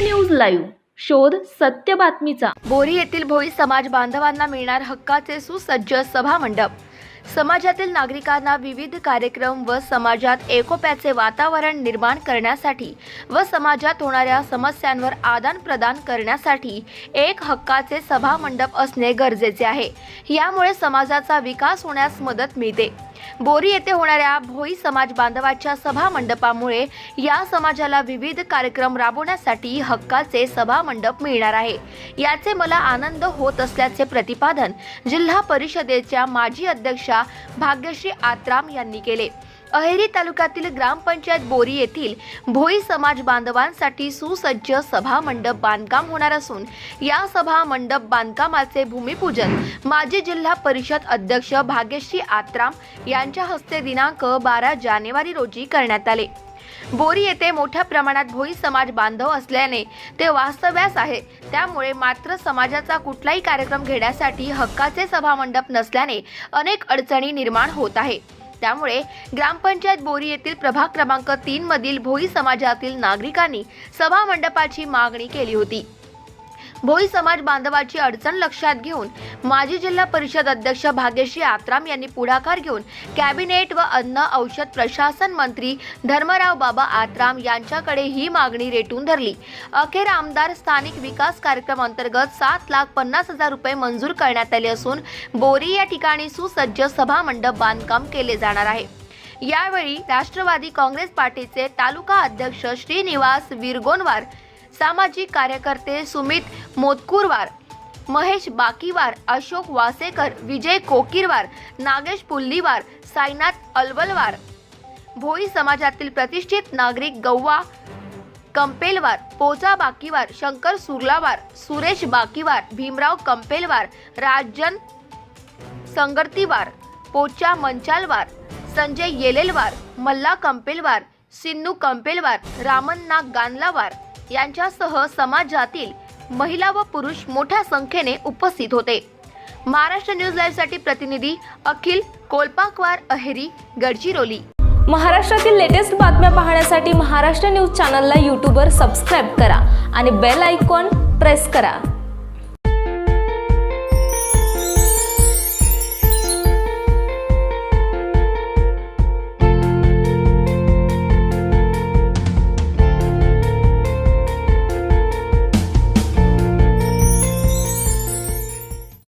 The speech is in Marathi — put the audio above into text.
लाईव्ह. शोध सत्य बातमीचा. बोरी येथील भोई समाज बांधवांना मिळणार हक्काचे सुसज्ज सभा मंडप समाजातील नागरिकांना विविध कार्यक्रम व समाजात एकोप्याचे वातावरण निर्माण करण्यासाठी व समाजात होणाऱ्या समस्यांवर आदान प्रदान करण्यासाठी एक हक्काचे सभा मंडप असणे गरजेचे आहे. यामुळे समाजाचा विकास होण्यास मदत मिळते. बोरी येथे होणाऱ्या भोई समाज बांधवाच्या सभा मंडपामुळे या समाजाला विविध कार्यक्रम राबवण्यासाठी हक्काचे सभा मंडप मिळणार आहे. याचे मला आनंद होत असल्याचे प्रतिपादन जिल्हा परिषदेच्या माजी अध्यक्षा भाग्यश्री आत्राम यांनी केले. अहेरी तालुक्यातील ग्रामपंचायत बोरी येथील भोई समाज बांधवांसाठी सुसज्ज सभा मंडप बांधकाम होणार असून या सभा मंडप बांधकामाचे भूमिपूजन माजी जिल्हा परिषद अध्यक्ष भाग्यश्री आत्राम यांच्या हस्ते दिनांक बारा जानेवारी रोजी करण्यात आले. बोरी येथे मोठ्या प्रमाणात भोई समाज बांधव असल्याने ते वास्तव्यास आहे त्यामुळे मात्र समाजाचा कुठलाही कार्यक्रम घेण्यासाठी हक्काचे सभामंडप नसल्याने अनेक अडचणी निर्माण होत आहे त्यामुळे ग्रामपंचायत बोरी येथील प्रभाग क्रमांक तीन मधील भोई समाजातील नागरिकांनी सभा मंडपाची मागणी केली होती. भोई समाज बांधवाची अडचण लक्षात घेऊन माजी जिल्हा परिषद अध्यक्ष भाग्यश्री आत्राम यांनी पुढाकार घेऊन कॅबिनेट व अन्न औषध प्रशासन मंत्री धर्मराव बाबा आत्राम यांच्याकडे ही मागणी रेटून धरली. अखेर आमदार स्थानिक विकास कार्यक्रम अंतर्गत सात लाख पन्नास हजार रुपये मंजूर करण्यात आले असून बोरी या ठिकाणी सुसज्ज सभा मंडप बांधकाम केले जाणार आहे. यावेळी राष्ट्रवादी काँग्रेस पार्टीचे तालुका अध्यक्ष श्रीनिवास विरगोनवार सामाजिक कार्यकर्ते सुमित मोतकूरवार महेश बाकीवार अशोक वासेकर विजय कोकीरवार नागेश पुल्लीवार साईनाथ अलवलवार. भोई समाजातील प्रतिष्ठित नागरिक गौवा कंपेलवार पोचा बाकीवार शंकर सुर्लावार सुरेश बाकीवार भीमराव कंपेलवार राजन संगर्तीवार पोचा मंचालवार संजय येलेलवार मल्ला कंपेलवार सिन्नू कंपेलवार रामन नाग गानलावार. यांच्यासह समाजातील महिला व पुरुष मोठ्या संख्येने उपस्थित होते. महाराष्ट्र न्यूज लाईव्हसाठी प्रतिनिधी अखिल कोलपाकवार अहेरी गडचिरोली. महाराष्ट्रातील लेटेस्ट बातम्या पाहण्यासाठी महाराष्ट्र न्यूज चॅनलला यूट्यूबवर सबस्क्राईब करा आणि बेल आयकॉन प्रेस करा.